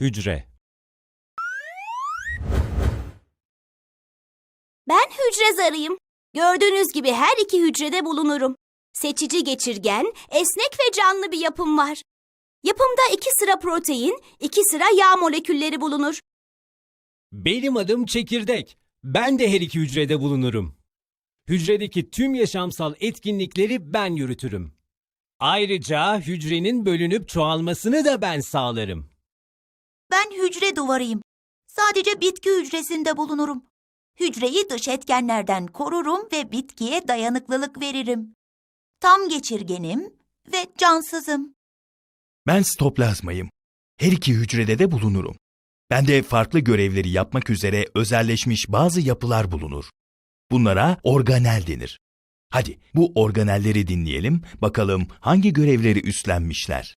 Hücre Ben hücre zarıyım. Gördüğünüz gibi her iki hücrede bulunurum. Seçici geçirgen, esnek ve canlı bir yapım var. Yapımda iki sıra protein, iki sıra yağ molekülleri bulunur. Benim adım çekirdek. Ben de her iki hücrede bulunurum. Hücredeki tüm yaşamsal etkinlikleri ben yürütürüm. Ayrıca hücrenin bölünüp çoğalmasını da ben sağlarım. Ben hücre duvarıyım. Sadece bitki hücresinde bulunurum. Hücreyi dış etkenlerden korurum ve bitkiye dayanıklılık veririm. Tam geçirgenim ve cansızım. Ben stoplazmayım. Her iki hücrede de bulunurum. Bende farklı görevleri yapmak üzere özelleşmiş bazı yapılar bulunur. Bunlara organel denir. Hadi bu organelleri dinleyelim, bakalım hangi görevleri üstlenmişler.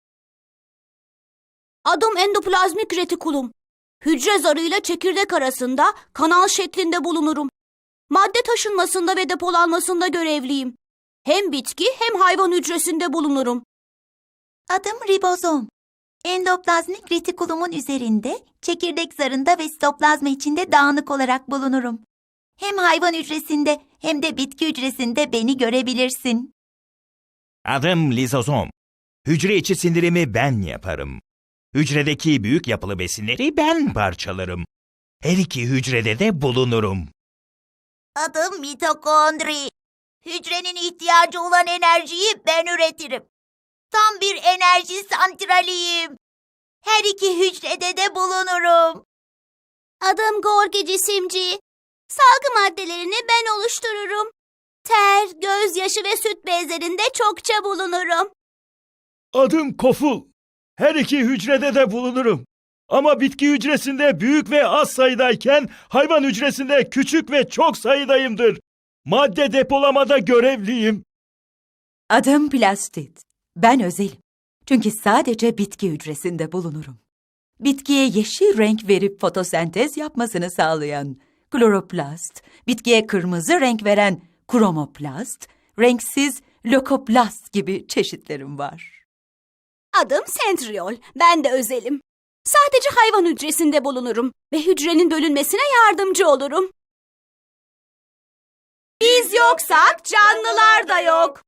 Adım endoplazmik retikulum. Hücre zarıyla çekirdek arasında kanal şeklinde bulunurum. Madde taşınmasında ve depolanmasında görevliyim. Hem bitki hem hayvan hücresinde bulunurum. Adım ribozom. Endoplazmik retikulumun üzerinde, çekirdek zarında ve sitoplazma içinde dağınık olarak bulunurum. Hem hayvan hücresinde hem de bitki hücresinde beni görebilirsin. Adım lizozom. Hücre içi sindirimi ben yaparım. Hücredeki büyük yapılı besinleri ben parçalarım. Her iki hücrede de bulunurum. Adım mitokondri. Hücrenin ihtiyacı olan enerjiyi ben üretirim. Tam bir enerji santraliyim. Her iki hücrede de bulunurum. Adım Gorgi cisimci. Salgı maddelerini ben oluştururum. Ter, gözyaşı ve süt bezlerinde çokça bulunurum. Adım Koful. Her iki hücrede de bulunurum. Ama bitki hücresinde büyük ve az sayıdayken hayvan hücresinde küçük ve çok sayıdayımdır. Madde depolamada görevliyim. Adım Plastid. Ben özelim. Çünkü sadece bitki hücresinde bulunurum. Bitkiye yeşil renk verip fotosentez yapmasını sağlayan kloroplast, bitkiye kırmızı renk veren kromoplast, renksiz lökoplast gibi çeşitlerim var. Adım sentriol. Ben de özelim. Sadece hayvan hücresinde bulunurum ve hücrenin bölünmesine yardımcı olurum. Biz yoksak canlılar da yok.